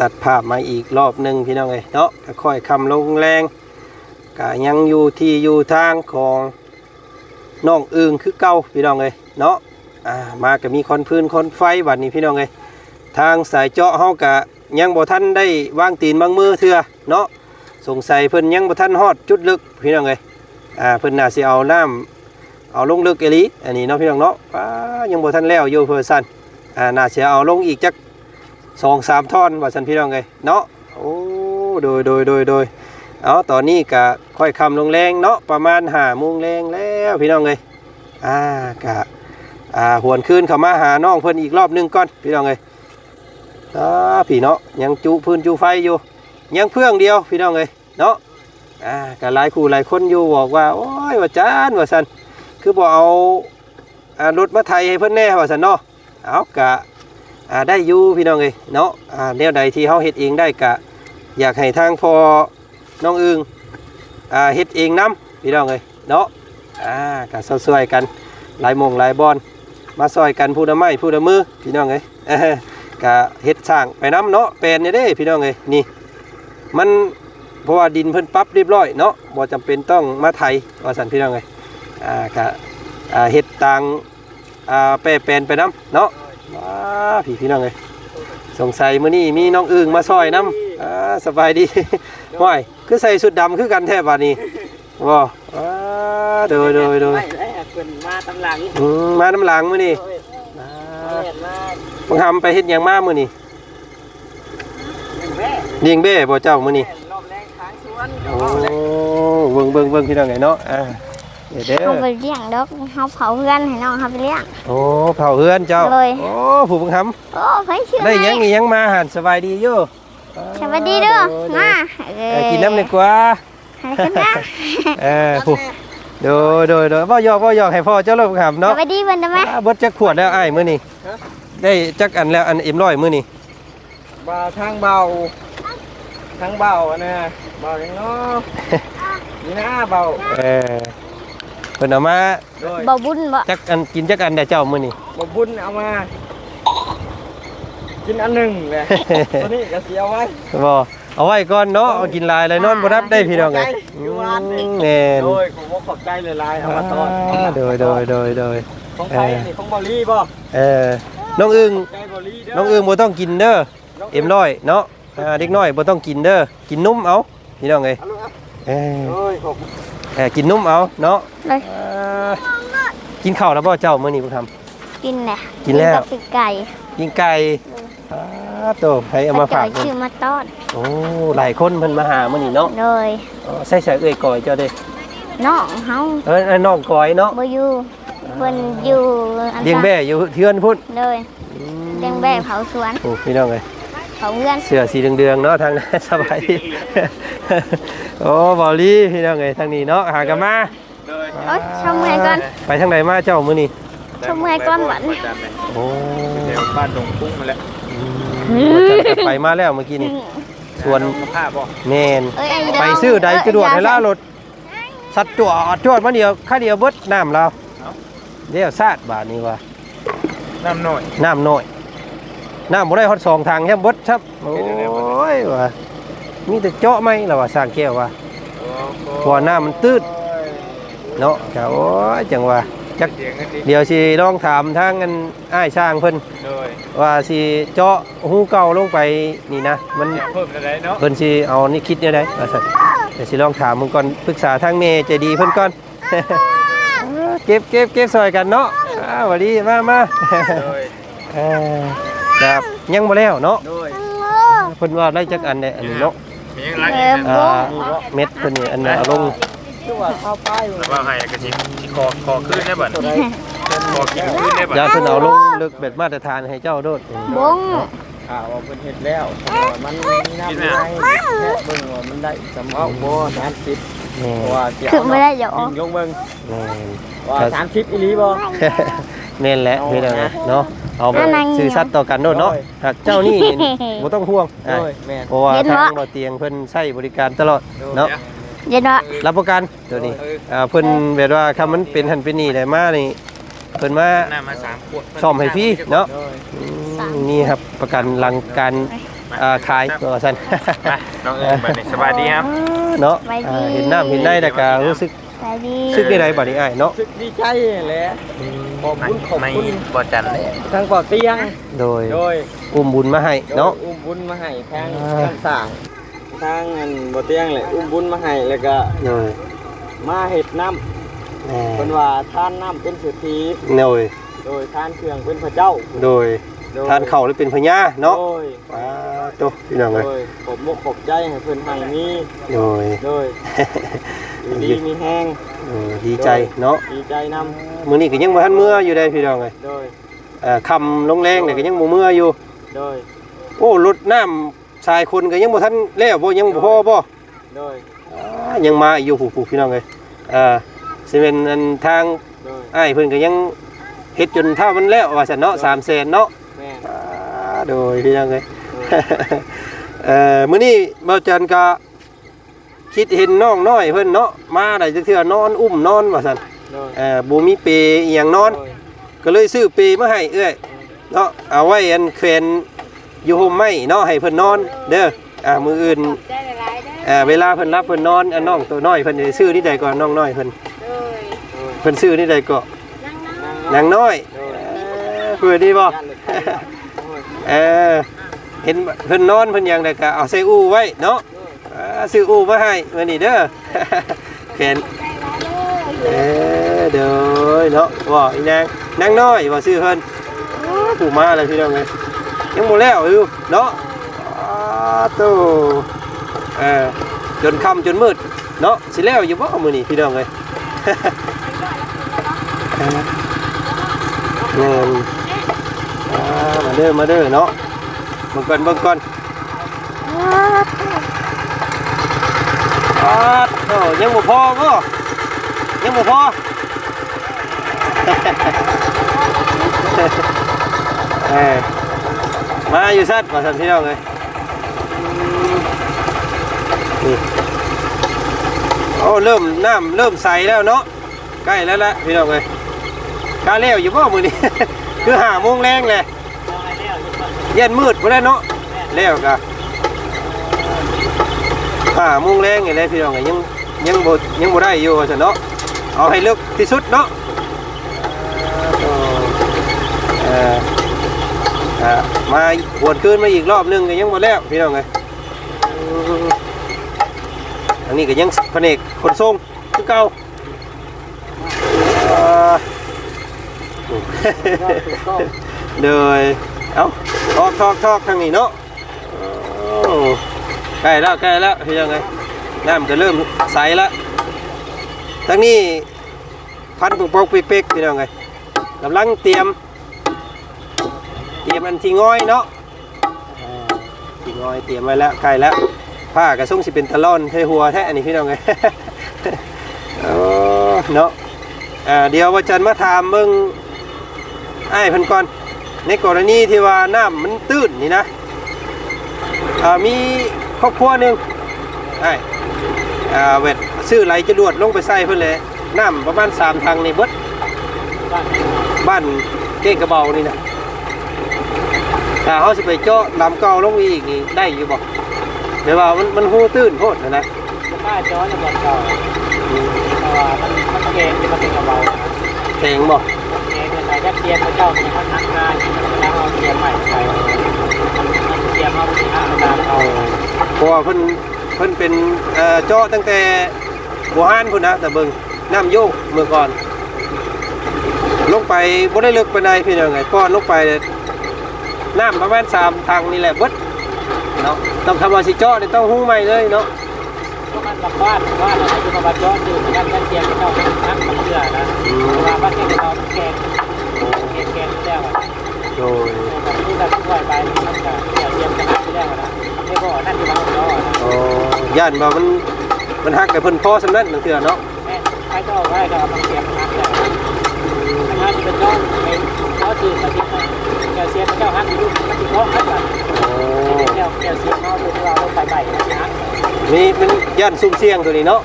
ตัดภาพมาอีกรอบหนึ่งพี่น้องเอ้ยเนาะค่อยคำลงแรงกะยังอยู่ที่อยู่ทางของน้องอึงคือเก่าพี่น้องเอ้ยเนาะอ่ามาก็มีคอนพื้นคอนไฟบัดนี้พี่น้องเอ้ยทางสายเจาะเฮากะยังบ่ทันได้วางตีนบางมือเถื่อเนาะสงสัยเพิ่นยังบ่ทันฮอดจุดลึกพี่น้องเอ้ยอ่าเพิ่นน่าสิเอาน้ำเอาลงลึกอีหลีอันนี้เนาะพี่น้องเนาะยังบ่ทันแล้วอยู่เพิ่นซั่นอ่าน่าสิเอาลงอีกจัก สองสามท่อนว่าสันพี่น้องไงเนาะโอ้โดยโดยโดยโดยเอาตอนนี้กะค่อยคำลงแรงเนาะประมาณหาโมงแรงแล้วพี่น้องเลยอ่ากะอ่าหวนคืนเข้ามาหาน้องเพิ่นอีกรอบหนึงก่อนพี่น้องเลยอ่าพี่เนาะยังจุพื้นจุไฟอยู่ ยังเพื่องเดียวพี่น้องเลยเนาะอ่ากะหลายคู่หลายคนอยู่บอกว่าโอ้ยว่าจานว่าสันคือบอกเอารถมาไทยให้เพิ่นแน่ว่าสันเนาะเอากะ ได้อยู่พี่น้องเอ้ยเนาะแนวใดที่เฮาเฮ็ดเองได้กะอยากให้ทางพอน้องอึงเฮ็ดเองนํพี่น้องเอ้ยเนาะกะซอยๆกันหลายมงหลายบอนมาซอยกันผู้ละไม้ผู้ละมือพี่น้องเอ้ยกะเฮ็ดสร้างไปนํเนาะแปลนนี่เด้พี่น้องเอ้ยนี่มันเพราะว่าดินเพิ่นปรับเรียบร้อยเนาะบ่จำเป็นต้องมาไถว่าซั่นพี่น้องเอ้ยอ่ากะเฮ็ดต่างอ่าแปรแปลนไปนํเนาะ ว้าพี่พี่น้องเลยสงสัยมื้อนี้มีน้องอึ่งมาซอยน้ำอ่าสบายดีว้ายคือใส่ชุดดำคือกันแทบบาดนี้ว้าว้าโดยโดยโดยไม่แล้วเพิ่นมาตำหลังอืมมาน้ำหลังมื้อนี้โอ้ยอ่าเห็นมาบังทำไปเฮ็ดหยังมามื้อนี้หนึ่งแม่เลี้ยงเบ้บ่เจ้ามื้อนี้รอบแรกทางสวนโอ้เบิ่งเบิ่งเบิ่งพี่น้องไงเนาะอ่า เดี๋ยวเด้อเขาไปเลี้ยงดอกเขาเผาเพื่อนให้น้องเขาไปเลี้ยง โอ้เผาเฮือนเจ้าเลย โอ้ผู้บังคับโอ้ไปชื่อได้หยังอีหยังมาหันสบายดีอยู่สวัสดีเด้อมาเอเออกินน้ำดีกว่าให้กันนะเออผู้โดยโดยโดยบ่ยอกบ่ยอกให้พ่อเจ้าลูกครับสเนาะวัสดีเพิ่นได้ไหมอ่าเบิดจักขวดแล้วอ้ายมื้อนี้ได้จักอันแล้วอันเอ็มร้อยมื้อนี้บ่าทางเบาทางเบาอะนะเบาอย่างเนาะนี่นะเบาเออ เพิ่นเอามาโดยบ่บุญบ่จักอันกินจักอันได้เจ้ามื้อนี้ บ่บุญเอามา กินอันหนึ่งเลย ตัวนี้ก็เสียไว้ บ่เอาไว้ก่อนเนาะเอากินหลายเลยนอนบ่รับได้พี่น้องเอ้ยอยู่บ้านนี่แม่นโดยผมว่าขอบใจเลยลายเอามาตอนอ่าโดยโดยโดยโดยของใครนี่ของบอลลี่ป่ะเออน้องอึ้งใจบอลลี่เด้อน้องอึ้งบ่ต้องกินเด้อเอ็มร้อยเนาะอ่าเด็กน้อยบ่ต้องกินเด้อกินนุ่มเอาพี่น้องเอ้ยเอาลูกเอาเออ โอ้ยขอบเออกินนุ่มเอาเนาะเลยอ่ากินข้าวแล้วบ่เจ้ามื้อนี้บ่ทำ กินแหละกินแล้วกับปีกไก่กินไก่อ่าโตให้เอามาฝากเพิ่นชื่อมาต้อนโอ้หลายคนเพิ่นมาหามื้อนี้เนาะโดยอ๋อใส่ใส่เอ้ยก่อยเจ้าเด้น้องเฮาเอ้ยน้องก่อยเนาะบ่อยู่เพิ่นอยู่อันเลี้ยงแบ่อยู่เทือนพุ่นโดยเลี้ยงแบ่เผาสวนโอ้พี่น้องเอ้ยเผาเพื่อนเสื้อสีเดืองๆเนาะทางนั้นสบายดี โอ้บอลลี่พี่น้องเอ้ยทางนี้เนาะหากันมาโอ๊ยชมเมื่อยก่อน ไปทางไหนมาเจ้ามื้อนี้ชมเมื่อยก่อนบัดนี้โอ้แถวบ้านดงกุ้งมาแล้วว่าจะไปมาแล้วเมื่อกี้นี่ส่วนภาพบ่แม่นเอ้ยอันไปซื้อใดกระโดดให้ล่ารถสัตว์ตัวจวดมาเดียวค่าเดียวเบิดน้ำเราเดี๋ยวซาดบาทนี้ว่าน้ำหน่อยน้ำน้อยน้ำบ่ได้ฮอดสองทางแค่เบิดครับโอ้ยว่า มีแต่เจาะไหมล่ะว่าสร้างแก้วว่าเพราะว่าน้ำมันตืดเนาะก็โอ้ยจังว่าจักเสียงกันดิเดี๋ยวสิลองถามทางอันอ้ายช่างเพิ่นโดยว่าสิเจาะหูเก่าลงไปนี่นะ มันเสียงเพิ่มอะไรเนาะเพิ่นสิเอานี่คิดเนี่ยได้ว่าซั่นเดี๋ยวสิลองถามมึงก่อนปรึกษาทางเมย์ใจดีเพิ่นก่อนเก็บเก็บเก็บซอยกันเนาะอ้าวสวัสดีมามาโดยเออครับยังบ่แล้วเนาะโดยเพิ่นว่าได้จักอันเนี่ยอันนี้เนาะ มียังรักเออีกอนะอ่าบ่เม็ดเพิ่นนี่อันน่ะเอาลงชื่อว่าข้าวป้ายแต่ว่าให้กระชิคอคอขึ้นได้บ่ตัวใดคอกินขึ้นได้บ่ยาเพิ่นเอาลงลึกแบบมาตรฐานให้เจ้าโดดบงข่าวว่าเพิ่นเฮ็ดแล้วแต่ว่ามันมีน้ำในแค่เบิ่งว่ามันได้สำเอาบ่30แม่เพราะว่าเกี่ยวคือไม่ได้เดี๋ยวยิงยกเบิ่งแม่นว่า30อีหลีบ่ แม่นแหละพี่น้องเนาะเอาไปซื้อสัตว์ต่อกันโดดเนาะหากเจ้านี่บ่ต้องห่วงโดอะยแม่นเพราะว่าทางบ่อเตียงเพิ่นใช้บริการตลอดเนาะเดี๋ยวเนาะรับประกันตัวนี้อ่าเพิ่นแบบว่าคำมันเป็นหันเป็นนี่ได้มานี่เพิ่นมาหน้ามาสามขวดซ่อมให้พี่เนาะโดยอืมนี่ครับประกันหลังการอ่าขายว่าซั่นไปน้องเอิญบัดนี้สบายดีครับเนาะอ่าเห็นน้ำเห็นได้แต่ก็รู้สึกสวัสดีรู้สึกได้ไรบัดนี้อ้ายเนาะรู้สึกดีใจแหละ ขอบคุณขอบไม่คุณบ่จันเลยทางเป่าเตียง โดยโดยอุ้มบุญมาให้เนาะ โดยอุ้มบุญมาให้ทางอ่า ทางสร้างทางอันบ่เตียงเลยอุ้มบุญมาให้แล้วก็โดยมาเฮ็ดน้แหม่ำเพิ่นว่าท่านน้ำเป็นเศรษฐีโดยโดยท่านเครื่องเป็นพระเจ้าโดยโดยทานเข้าวหรือเป็นพญาเนาะโดยว้าโตพี่น้องเอ้ยโดยผมบ่ขอบใจให้เพิ่นให้มีโดย โดยอยู่ดีมีแห้งเออดีใจเนาะดีใจนมื้อนี้ก็ยังบ่ทันเมื่ออยู่ได้พี่น้องเอ้ยำโดย เอ่อค่ำลงแรงเนี่ยก็ยังบ่เมื่ออยู่ โดย โอ้รถน้ำทรายคนก็ยังบ่ทันแล้วบ่ยังบ่พอบ่โดย อ่ายังมาอีกอยู่ผู้ๆพี่น้องเอ้ยเอ่อสิเป็นอันทางโดย อ้ายเพิ่นก็ยังเฮ็ดจนเท่ามันแล้วว่าซั่นเนาะ3แสนเนาะแม่อ่าโดยพี่น้องเอ้ย โดย เอ่อมื้อนี้เบาจันก็ คิดเห็นน้องน้อยเพิ่นเนาะมาได้จักเทื่อนอนอุ้มนอนว่าซั่นโดยเอ่อบ่มีเปอีหยังนอนโดยก็เลยซื้อเปมาให้เอ้อยเนาะเอาไว้อันแขวนอยู่ห่มไม้เนาะให้เพิ่นนอน เด้ออ่ามื้ออื่นเอ่อเวลาเพิ่นรับเพิ่นนอนอันน้องตัวน้อยเพิ่นสิซื้อนี่ใดก่อนน้องน้อยเพิ่นเพิ่นซื้อนี่ใดก็นางน้อยเอ่อเพื่อดีบ่ย่านเลยโดยเออเห็นเพิ่นนอนเพิ่นหยังได้ก็เอาใส่อู่ไว้เนาะ อ่าซื้ออูมาให้มื้อนี้เด้อ แขนเออเด้อเนาะว่าอีนางนางน้อยว่าซื้อเพิ่นผู้มาเลยพี่น้องเอ้ยยังบ่แล้วอยู่เนาะอ้าโตเออจนค่ำจนมืดเนาะสิแล้วอยู่บ่มื้อนี้พี่น้องเอ้ยเออแม่นอ่ามาเด้อมาเด้อเนาะเบิ่งก่อนเบิ่งก่อน อ้าโตยังบ่พอบ่ยังบ่พอเออมาอยู่ซัดมาสันพี่น้องเลยนี่โอ้เริ่มน้ำเริ่มใสแล้วเนาะใกล้แล้วละพี่น้องเลยกาเลี้ยวอยู่บ่มือนี้ คือหาโมงแรงเลยเย็นมืดพอแล้วเนาะเลี้ยวกะ หาโมงแรงไงเลยพี่น้องยังยังบ่ยังบ่ได้อยู่ว่าซั่นเนาะเอาให้ลึกที่สุดเนาะอ่ามาหวนคืนมาอีกรอบนึงก็ยังหมดแล้วพี่น้องไงอันนี้ก็ยังแผนกขนส่งคือเก่าอ่าเดยเอ้าทอกทอกทอกทางนี้เนาะ ใกล้แล้วใกล้แล้วพี่น้องไงน้ำก็เริ่มใสแล้วทางนี้พันปกปกเป๊กๆพี่น้องไงกำลังเตรียม เตรียมอันที่ง้อยเนาะที่ง้อยเตรียมไว้แล้วใกล้แล้วผ้ากระส่งสิเป็นตะล่อนเทหัวแท้อันนี้พี่น้องไงเนาะเดี๋ยวว่าจันทร์มาถามเบิ่งไอ้พิ่นก่อนในกรณีที่ว่าน้ำมันตื้นนี่นะมี ครอบครัวหนึ่งไอ้ายอ่าเวทซื้อไหลจรวดลงไปใส่เพิ่นเลยน้ำประมาณสามทางในเบิดบ้านเก้งกระเบานี่นะถ้าเขาสิไปเจาะลำเก่าลงอีกนี่ได้อยู่บ่เดี๋ยวว่ามันมันหูตื้นโพดนะนะป้าจ้อนแบบเก่าเพราะว่ามันมันเก่งที่มันเป็นกระเบาเพลงบ่เก่งเป็นอะไรก็เทียนพระเจ้ามันพัฒนาแล้วเอาเทียนใหม่ไปมันเทียนเอาไปห้าตามเอา เพราะว่าเพิ่นเพิ่นเป็นเอ่อเจาะตั้งแต่บัวฮานพุ่นนะแต่เบิ่งน้ำโยกเมื่อก่อน ลงไปบ่ได้ลึกไปานพี่น้องไงก้อนลงไปน้ำประมาณสามทางนี่แหละเบิดเนาะต้องทำว่าสิเจาะนี่ต้องหูใหม่เลยเนาะพราะมันกับบ้านบ้านอะไรที่มาบ้านจ้อนอยู่เหมือนกันกันเทียนพระเจ้าเป็นนักมันเชื่อนะเพราะว่าบ้านเก่งเราเก่งเก่งเก่งแล้วอะโดยที่เราปล่อยไปมันก็เทียนเทียนกันนักแล้วนะไม่บอ กนั่นที่เราเนาะอ๋อย่านว่ามันมันฮักกับเพิ่นพอสำนั้นนั่นคือเนาะแม่ใครก็เอาไว้ก็เอามาเทียนนักแล้วถ้าเป็นจ้อนเป็นเขาตื่นมาที่ไหนแกเสียพระเจ้าฮักอยู่มันติดเพราะฮักแบบโอ้แก้วแก้วเสียงเขาดูเราลงไปใหม่นะฮะมีมันย่านซุ่มเสี่ยงตัวนี้เนาะ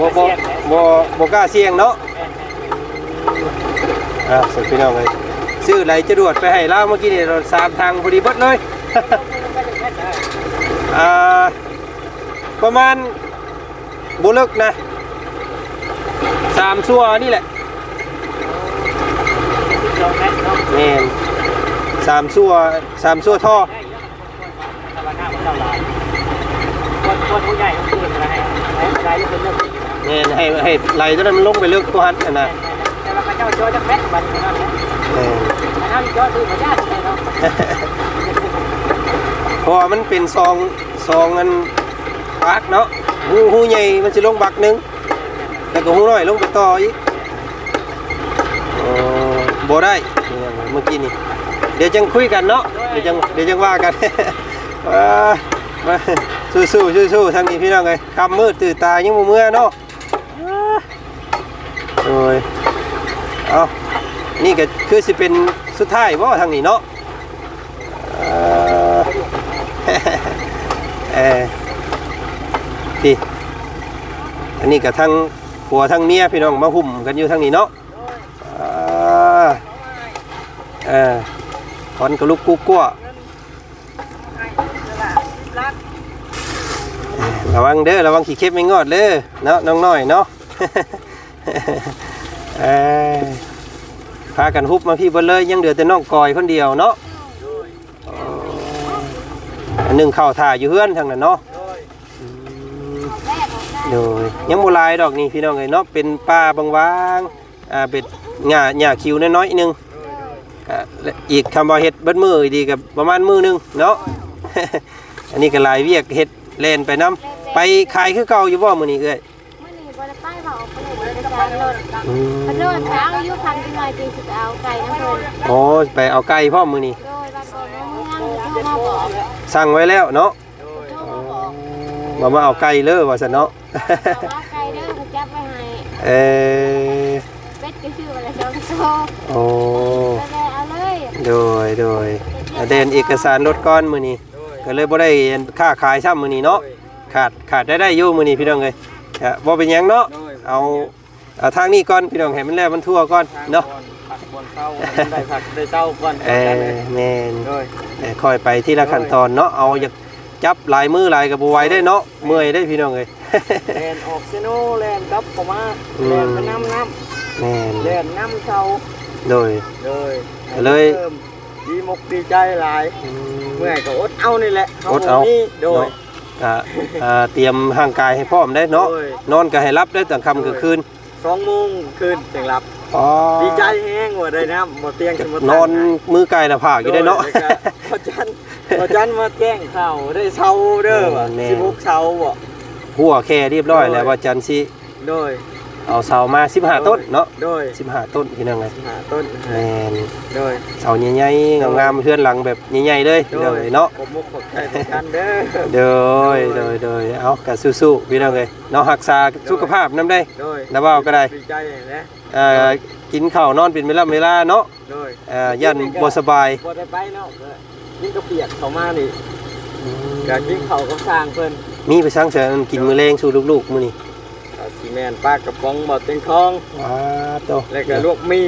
บ่บ่บ่บ่กล้าเสี่ยงเนาะแอ่าสุดพี่น้องเลยซื้อไหลจรวดไปให้เล่าเมื่อกี้นี่เราสามทางพอดีเบดเลย อ่าประมาณบุลึกนะสามซัวนี่แหละสองเมตรเนาะแมนสามซัวสามซัวท่อได้เยอะธรรมดาเท่าไหร่คนคนผู้ใหญ่ต้องตื่นอะไรให้ให้ได้เป็นเรื่องจริงนะแมนให้ให้ไหลตัวนั้นมันลงไปลึกตัวหันน่ะนะแต่ว่าพระเจ้าโจจะแม็กบันนี้นะแม่นพระเจ้าโจคือพระเจ้าเลย เพราะว่ามันเป็นซองซองอันปักเนาะหูหูใหญ่มันจะลงบักหนึงแล้วก็หูน้อยลงไปต่ออีกโอ้บ่ได้เมื่อกี้นี่เดี๋ยวจังคุยกันเนาะเดี๋ยวจังเดี๋ยวจังว่ากันว้ามาสู้สู้สู้สู้ๆทางนี้พี่น้องเลยคำมืดตื่นตายังบ่เมื่อเนาะโอ้ยเอานี่ก็คือสิเป็นสุดท้ายบ่าทางนี้เนาะ เออพี่อันนี้กับทั้งผัวทั้งเมียพี่น้องมาหุ่มกันอยู่ทางนี้เนาะอ่าเออคอนกระลุกกุ๊กกัวระวังเด้อระวังขี้เข็บไม่งอดเด้อเนาะน้องน้อยเนาะเออพากันฮุบมาพี่บนเลยยังเหลือแต่น้องกอยคนเดียวเนาะอั นหนึ่งเข้าถ่ายอยู่เฮือนทางนั้นเนาะอืมโดยยังโบหลายดอกนี่พี่น้องเอ้ยเนาะเป็นป่าบางวางๆอ่าเป็นหญ้าหญ้าคิวน้อยๆหนึงอ่าและอีกคำว่าเฮ็ดเบิดมืออีกดีกับประมาณมือหนึงเนาะอันนี้ก็หลายเวียกเฮ็ดเล่นไปน้ำไปขายคือเก่าอยู่บ่มื้อนี้เอ้ยมื่อนี้บริป้ายบอกไปเลยบริการรถอืมพระโดนช้างอายุพันปีหน่อยปีสุดเอาไก่น้ำเพลินโอ้ไปเอาไก่พ่อมมื้อนี้โดยบางคนเมื่อโทรมาบอกสั่งไว้แล้วเนาะโทรมาบอกบ่มาเอาไก่เลยว่าซั่นเนาะบอกว่าไก่เด้อเขาจับไปให้เออเป็ดก็ชื่อว่าอะไรโดนโซ่โอ้ก็เลยเอาเลยโดยโดยเดนเอกสารรถก้อนมือนี้ก็เลยบ่ได้ค่าขายซ้ำมือนี้เนาะ ขาดขาดได้ได้อยู่มือนี้พี่น้องเลยก็บ่เป็นหยังเนาะ เอาเอาทางนี้ก่อนพี่น้องให้มันแล้วมันทั่วก่อนเนาะ ผักบนเศร้าได้ผักได้เศร้าก่อนเออแม่นโดยเออค่อยไปที่ละขั้นตอนเนาะเอาอยากจับหลายมือหลายก็บ่ไหวได้เนาะเมื่อยได้พี่น้องเอ้ยแลนออกเซโนแลนกลับเข้ามาอืมแลนไปน้ำน้แม่นำแลนน้ำเศร้าโดยเลยเลยริ่มดีมกดีใจหลายอืเมื่อยก็อดเอานี่แหละอดเอานี่โดย เนาะก็อ่าเตรียมร่างกายให้พร้อมได้เนาะโดย นอนก็ให้รับได้ตั้งค่ำกลางคืน สองโมงคืนจังหลับ อ๋อดีใจแห้งว่าได้น้ำหมดเตียงสมนอนมือไกลหน้าผากอยู่ได้เนาะ โแล้วก็พอจันพอจันมาแจ้งข่าวได้เช้าเด้อว่ะแน่ สิบหกเช้าบ่หัวแค่เรียบร้อยแล้วว่าจันทร์สิโดยเอาเสามา15ต้นเนาะโดย15ต้นพี่น้องไงหาต้นแม่นโดยเสาใหญ่ๆงามๆเพื่อนหลังแบบใหญ่ๆเลยพี่น้องเอ้ยเนาะ ผมมุกขอบใจทุกท่านเด้อโดยโดยโดยเอากะสู้ๆพี่น้องเอ้ยเนาะรักษาสุขภาพนำได้ โดยแล้วว่าก็ได้ ดีใจนะเอ่อกินข้าวนอนเป็นเวลาเวลาเนาะโดยเอ่อยันบ่สบายบ่ได้ไปเนาะกินกระเปียกเข้ามานี่กะกินข้าวก็สร้างเพิ่นมีไปสร้างเสริมกินมื้อแรงสู่ลูกๆมื้อนี้กะซีเมนต์ปลากระป๋องบ่เต็งทองว้าโตแล้วก็ลวกมี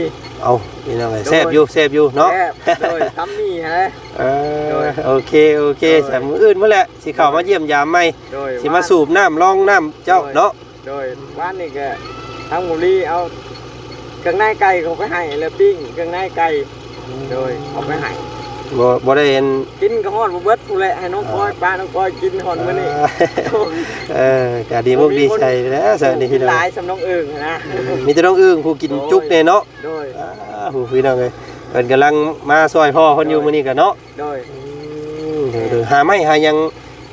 เอาพี่น้องเอ้ยแซ่บอยู่แซ่บอยู่เนาะแซ่บโดยทำมีฮะเอโดอยโอเคโอเคโดยแต่มื้ออื่นมื้อแหละสิเข้ามาเยี่ยมยามใหม่โดยสิมาสูบน้ำลองน้ำเจ้าเนาะโดยบ้านนี่ก็ทั้งหมูรีเอา เครื่องในไก่เขาไปให้แล้วปิ้งเครื่องในไก่โดยเอาไปให้บ่บ่ได้เห็นกินก็ฮอดบ่เบิดผู้แหละให้น้องก้อยป้าน้องก้อยกินฮอดมื้อนี้เออก็ดีมุกดีใจแล้วสวัสดีพี่น้องหลายสำน้องเอิงนะมีแต่น้องอึ้งผู้กินจุกเนี่ยเนาะโดยอ้าวผู้พี่น้องเอ้ยเพิ่นกำลังมาซอยพ่อเพิ่นอยู่มื้อนี้ก็เนาะโดยอืมเดี๋ยวเดี๋ยวหาไม้หาหยัง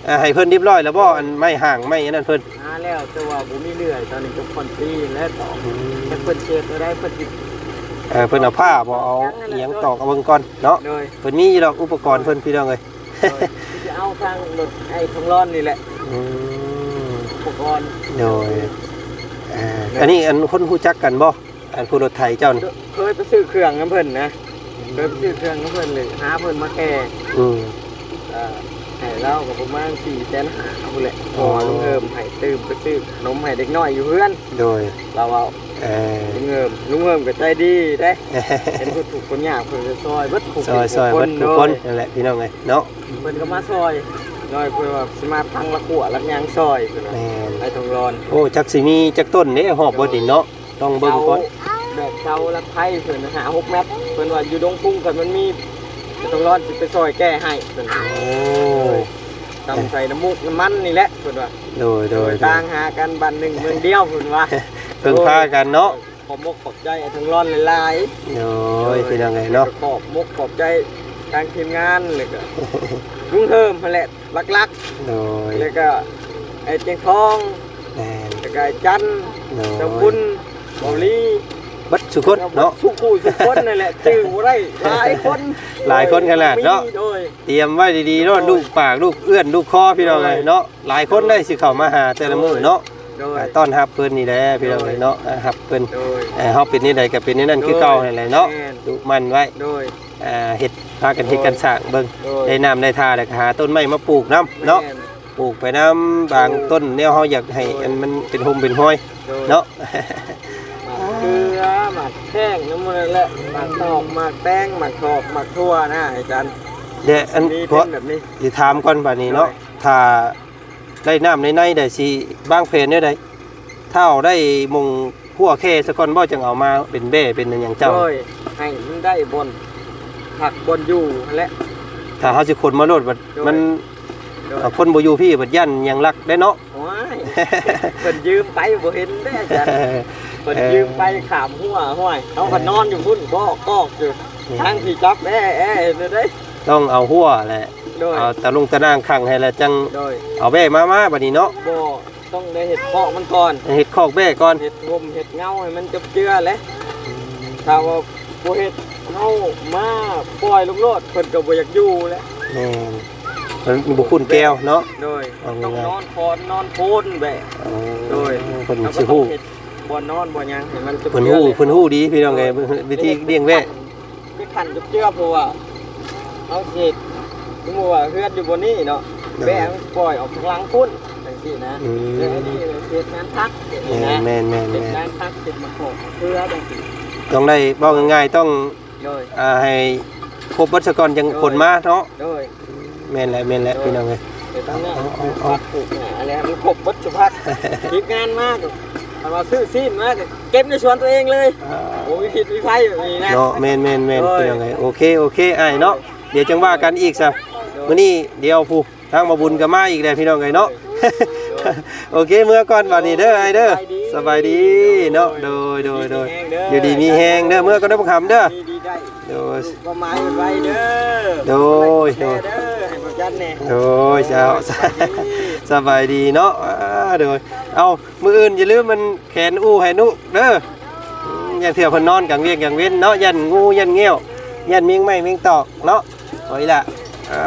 อ่าให้เพิ่นเรียบร้อยแล้วบ่อันไม้ห่างไม้อันนั้นเพิ่นหา แล้ว แต่ว่าบ่มีเลื่อยตอนนี้ก็คอนตีและต่อจะเพิ่นเช็ดได้เพิ่นสิเออเพิ่นเอาผ้าบ่เอาอิหยังตอกเอาเบิ่งก่อนเนาะโดยเพิ่นมีอยู่ดอกอุปกรณ์เพิ่นพี่น้องเอ้ยโดยจะเอาทางรถไอ้ทางร้อนนี่แหละอืมอุปกรณ์โดยเอ่ออันนี้อันคนรู้จักกันบ่อันผู้รถไถเจ้านี่เคยไปซื้อเครื่องน้ำเพิ่นนะเคยไปซื้อเครื่องน้ำเพิ่นเลยหาเพิ่นมาแก่อืมเอ่ อให้เล่ากับประมาณสี่แสนหาเอาแหละพอ๋ออลุงเอิมให้ตื่มไปซื้อขนมให้เด็กน้อยอยู่เพื่อน โดยเราเอาเออ ลุงเฮิมลุงเฮิมก็ใจดีได้เห็นคนถูกคนยากเพิ่นจะซอยเบิดถูกซอยซอยเบิดทุกคนนั่นแหละพี่น้องเอ้ยเนาะเพิ่นก็มาซอยซอยเพื่อว่าสิมาพังละกัวลักยางซอยเพิ่นว่าแม่นไอ้ทองร้อนโอ้จักสิมีจักต้นเด้หอบบ่ดินเนาะต้องเบิ่งก่อนแบบเสาลักไผ่เพิ่นหา6เมตรเพิ่นว่าอยู่ดงพุ่งเพิ่นมันมีไอ้ทองร้อนสิไปซอยแก้ให้เพิ่น โอ้ ตำใส่น้ำมูกน้ำมันนี่แหละเพิ่นว่าโดยโดยโดต่ายงหากันบันหนึ่งเมืองเดียวเพิ่นว่าเพิ่งพากันเนาะขอบมกขอบใจไอ้ทองร้อนหลายโอ้ยพี่น้องเอ้ยๆเนาะขอบมกขอบใจทางทีมงานเลยก็ลุงเฮิมนั่นแหละลักโดยๆแล้วก็ไอ้เจียงทองแม่นแล้วก็ไอ้จันทร์โดเจ้ายบุญเบาลีเบัดสุคนเนาะสุขูสุขคนนั่นแหละจื้อบ่ได้หลายคนหลายคนขนาดเนาะมีโดยเตรียมไว้ดีๆเนาะลูกปากลูกเอื้อนลูกคอพี่น้องเอ้ยเนาะหลายคนได้สิเข้ามาหาแต่ละมื้อเนาะโดยต้อนรับเพิ่นนี่แหละพี่น้องเอ้ยเนาะอ่ารับเพิ่นโดยเอ่อเฮาเป็นนี่ใดก็เป็นนี่นั่นคือเก่านั่นแหละเนาะแม่นดุมันไว้โดยอ่าเฮ็ดพากันเฮ็ดกันสร้างเบิ่งโดยได้น้ำได้ท่าแล้วก็หาต้นไม้มาปลูกนํเนาะแม่ปลูกไปน้ำบางต้นแนวเฮาอยากให้อันมันเป็นโฮมเป็นห้อยโดยเนาะหมา กเกลือหมากแข้งน้ำมันนั่นแหละหมากตอกหมากแป้งหมากทอกหมากทั่วนะอาจารย์เดี๋ยวอันนี่เพเป็ราะนแบบนี้ สิถามก่อนบัดนี้เนาะถ้าได้น้ำในในได้สิบางเพนได้ใดถ้าเอาได้มงหัวแค่สะก่อนบ่จังเอามาเป็นเบ้เป็นอันหยังเจ้า โดยให้มันได้บนผักบนอยู่และ ถ้าเฮาสิขนมาโลดบัดโดย มันโดยเอาคนบ่อยู่พี่บัดยันหยังรักได้เนาะว้ายเพิ่นยืมไปบ่เห็นได้อาจารย์ เพิ่นยืมไปขามหัวห้วยเอาก็นอนอยู่พุ่นก็กอกอยู่ทั้งที่จับแอ้แอ้เห็นได้ต้องเอาหัวแหละโดยเอาตะลุงตะนางขังให้แล้วจังโดยเอาแบ้มามาบัดนี้เนาะบ่ต้องได้เห็ดเพาะมันก่อนเฮ็ดคอกแบ้ก่อนเห็ดงมเห็ดเงาให้มันจบเจือแหละถ้าว่าบ่เห็ดเงามาปล่อยลูกโลดเพิ่นก็บ่อยากอยู่แล้วแม่นมันบ่คุ้นแก้วเนาะโดยเอาต้องง่ายๆนอนคอนนอนโพนแบบโดยเพิ่นแล้วก็สิต้อฮู้งเห็ด บ่นอนบ่หยังให้มันจบเพิ่นเจือฮู้เลยเพิ่นฮู้ดีพี่น้องไงวิธีเลี้ยงแว่ไปขันจบเจือเพราะว่าเอาเห็ดสมมุติว่าเฮือนอยู่บนนี้เนาะแบงปล่อยออกทางหลังพุ่นจังซี่นะอืมแล้วอันนี้เฮ็ดงานพักอย่างนี้นะแม่นแม่นเฮ็แม่ดนงานพักเฮ็ดมาโขกเพื่อจังซี่ต้องได้บอกง่ายๆต้องโดยอ่าให้ครบวัชกรจังขนมาเนาะโดยแม่นแหละแม่นแหละพี่น้องเอ้ยเดี๋ยวตั้งหน้าพักปลูกหนาอะไรมันครบวัชพักทีมงานมาก มันมาซื้อซีนมากเก็บในสวนตัวเองเลยโอ้ยผิดวิไฟแบบนี้นะ เนาะแม่นแม่นแม่นโอ้ยพี่น้องเอ้ยโอเคโอเคอ้ายเนาะเดี๋ยวจังว่ากันอีกซะมื้อนี้เดี๋ยวผู้ทางมาบุญก็มาอีกแล้วพี่น้องเอ้ยเนาะ โอเคเมื่อก่อนบัดนี้เด้อไอ้เด้อสบายดีเนาะโดยโดยโดยอยู่ดีมีแฮงเด้อเมื่อก็ได้บ่คำเด้อ ดีดีได้โดยประมาณไว้เด้อโดย แชร์เด้อให้พ่อจันแน่โดยเจ้าสบายดีเนาะอ่าโดย เอามืออื่นอย่าลืมมันแขนอู้ให้นุเด้ออย่าเถื่อพนนอนกลางเวียงกลางเว้นเนาะยันงูยันเงี้ยวยันเมียงไม่เมียงตอกเนาะโอ้ยล่ะอ่า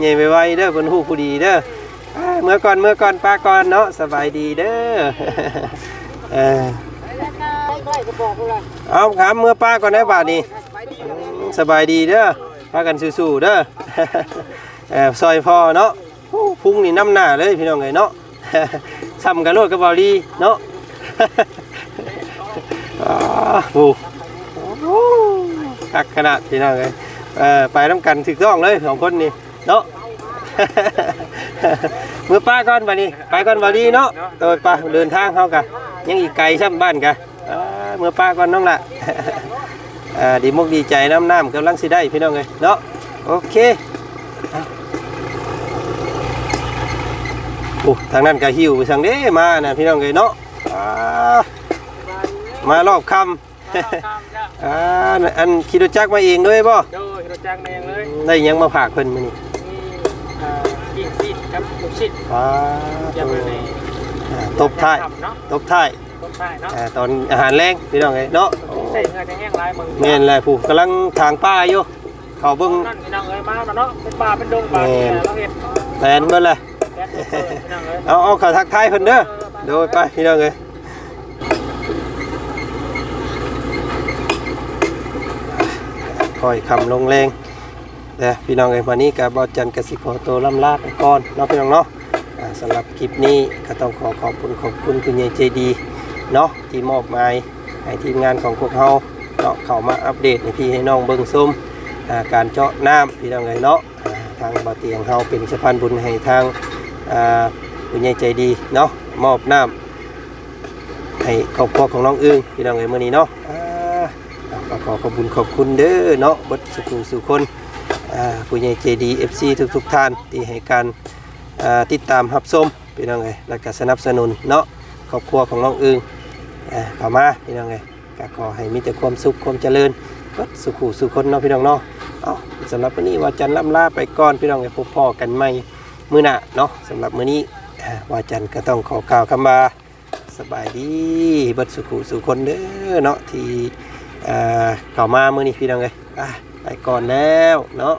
ใหญ่ไปไวๆเด้อเพิ่นฮู้ผู้ดีเด้อเมื่อก่อนเมื่อก่อนป้าก่อนเนาะสบายดีเด้อเออเอาครับเมื่อป้าก่อนได้บาดนี้อืมสบายดีเด้อพากันสู้ๆเด้อเออซอยพอเนาะพุ่งนี่น้ำหน้าเลยพี่น้องไงเนาะ ซ้ำกันโลดกับบอลีเนาะโอ้โหกักขนาดพี่น้องเลยเออไปน้ำกันถึกต้องเลยสองคนนี่เนาะมือป้าก่อนบัดนี้ไปก่อนบอลีเนาะโดยป้าเดินทางเข้ากะยังอีกไกลช่ำบ้านกะอ่ามือป้าก่อนน้องละอ่าดีมุกดีใจน้ำน้ำกำลังสิได้พี่น้องเลยเนาะโอเค โอ้ทางนั้นก็หิวไปทางนี้มานะพี่น้องเอ้ยเนาะอ่ามารอบคำอ่าอันขี่รถจักรมาเองด้วยป่ะโดยเราจ้างเองเลยได้หยังมาผากเพิ่นมื้อนี้มีอ่าปิ้งซีดครับลูกชิดอ่าอย่าไปในอ่าตบท้ายเนาะตบท้ายตบท้ายเนาะอ่าตอนอาหารแรงพี่น้องเอ้ยเนาะใส่เงินจะแห้งลายมึงแม่นแหละผู้กำลังทางป้าอยู่เขาเบิ่งนั่นพี่น้องเอ้ยมาแล้วเนาะเป็นป่าเป็นดงป่าเนี่ยเราเห็นแผนเบิ่งเลยแก๊ส เอาเอาเขาทักทายเพิ่นเด้อโดยไปพี่น้องเอ้ยคอยคำลงแรงเด้พี่น้องเอ้ยวันนี้กับบอจันกสิขอตัวล่ำลาไปก่อนเนาะพี่น้องเนาะสำหรับคลิปนี้ก็ต้องขอขอบคุณขอบคุณคุณยายใจดีเนาะที่มอบหมายให้ทีมงานของพวกเราเนาะเข้ามาอัปเดตให้พี่ให้น้องเบิ่งส้มอ่าการเจาะน้ำพี่น้องเลยเนาะทางบ่อเตียงเฮาเป็นสะพานบุญให้ทาง ผู้ใหญ่ใจดีเนาะมอบน้ำให้ครอบครัวของน้องอึ้งพี่น้องเลยมื้อนี้เนาะก็ขอขอบคุณขอบคุณเด้อเนาะบัดสุขสุคนผู้ใหญ่ใจดี FC ทุกๆท่านที่ให้การติดตามรับชมพี่น้องไงแล้วก็สนับสนุนเนาะครอบครัวของน้องอึงอ่าเข้ามาพี่น้องไงก็ขอให้มีแต่ความสุขความเจริญก็สุขสุขคนเนาะพี่น้องเนาะเอาสำหรับวันนี้ว่าจันล่ำลาไปก่อนพี่น้องไงพบพ่อกันใหม่ มื้อหน้าเนาะสำหรับมื้อนี้ว่าจันก็ต้องขอกล่าวคำว่าสบายดีเบิดสุขุสุขคนเด้อเนาะที่อ่อเข้ามามื้อนี้พี่น้องไงอะไปก่อนแล้วเนาะ